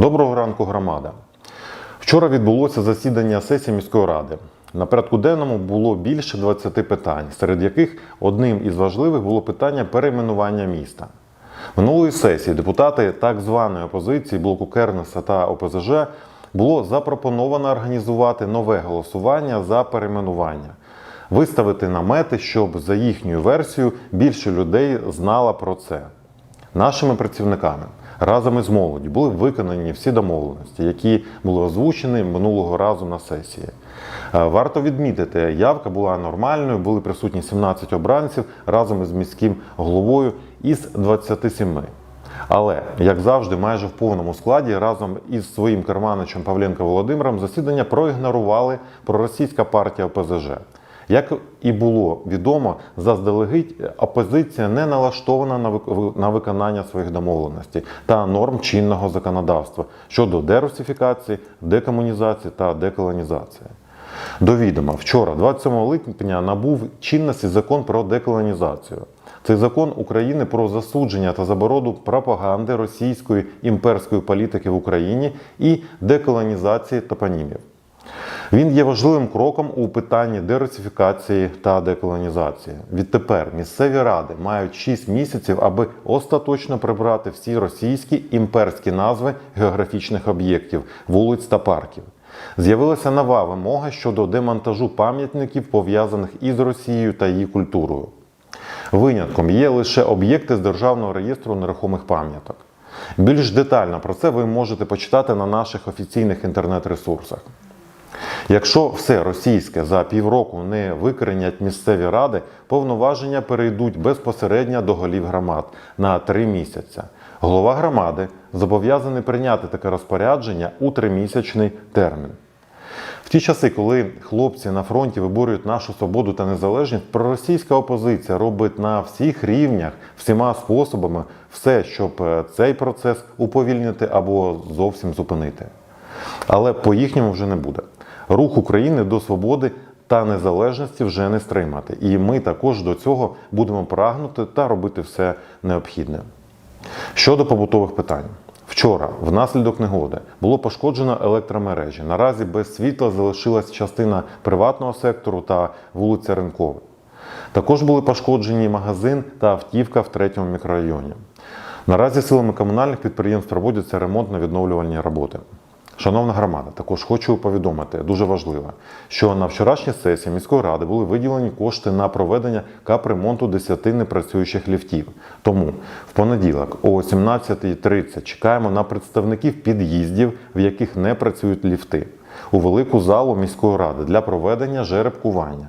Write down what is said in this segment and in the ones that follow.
Доброго ранку, громада. Вчора відбулося засідання сесії міської ради. На порядку денному було більше 20 питань, серед яких одним із важливих було питання перейменування міста. Минулої сесії депутати так званої опозиції блоку Кернеса та ОПЗЖ було запропоновано організувати нове голосування за перейменування, виставити намети, щоб за їхньою версією більше людей знало про це. Нашими працівниками разом із молоддю були виконані всі домовленості, які були озвучені минулого разу на сесії. Е, Варто відмітити, явка була нормальною, були присутні 17 обранців разом із міським головою із 27. Але, як завжди, майже в повному складі разом із своїм керманичем Павленко Володимиром засідання проігнорували проросійська партія ОПЗЖ. Як і було відомо, заздалегідь опозиція не налаштована на виконання своїх домовленостей та норм чинного законодавства щодо дерусифікації, декомунізації та деколонізації. До відома, вчора, 27 липня, набув чинності закон про деколонізацію. Цей закон України про засудження та заборону пропаганди російської імперської політики в Україні і деколонізації топонімів. Він є важливим кроком у питанні дерусифікації та деколонізації. Відтепер місцеві ради мають 6 місяців, аби остаточно прибрати всі російські імперські назви географічних об'єктів, вулиць та парків. З'явилася нова вимога щодо демонтажу пам'ятників, пов'язаних із Росією та її культурою. Винятком є лише об'єкти з Державного реєстру нерухомих пам'яток. Більш детально про це ви можете почитати на наших офіційних інтернет-ресурсах. Якщо все російське за півроку не викоренять місцеві ради, повноваження перейдуть безпосередньо до голів громад на три місяці. Голова громади зобов'язаний прийняти таке розпорядження у тримісячний термін. В ті часи, коли хлопці на фронті виборюють нашу свободу та незалежність, проросійська опозиція робить на всіх рівнях, всіма способами все, щоб е, цей процес уповільнити або зовсім зупинити. Але по-їхньому вже не буде. Рух України до свободи та незалежності вже не стримати. І ми також до цього будемо прагнути та робити все необхідне. Щодо побутових питань. Вчора, внаслідок негоди, було пошкоджено електромережі. Наразі без світла залишилась частина приватного сектору та вулиця Ринкова. Також були пошкоджені магазин та автівка в третьому мікрорайоні. Наразі силами комунальних підприємств проводяться ремонтно-відновлювальні роботи. Шановна громада, також хочу повідомити дуже важливо, що на вчорашній сесії міської ради були виділені кошти на проведення капремонту 10 непрацюючих ліфтів. Тому в понеділок о 17.30 чекаємо на представників під'їздів, в яких не працюють ліфти, у велику залу міської ради для проведення жеребкування.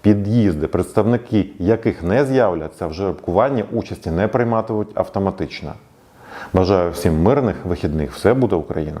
Під'їзди, представники яких не з'являться в жеребкуванні, участі не прийматимуть автоматично. Бажаю всім мирних вихідних. Все буде Україна!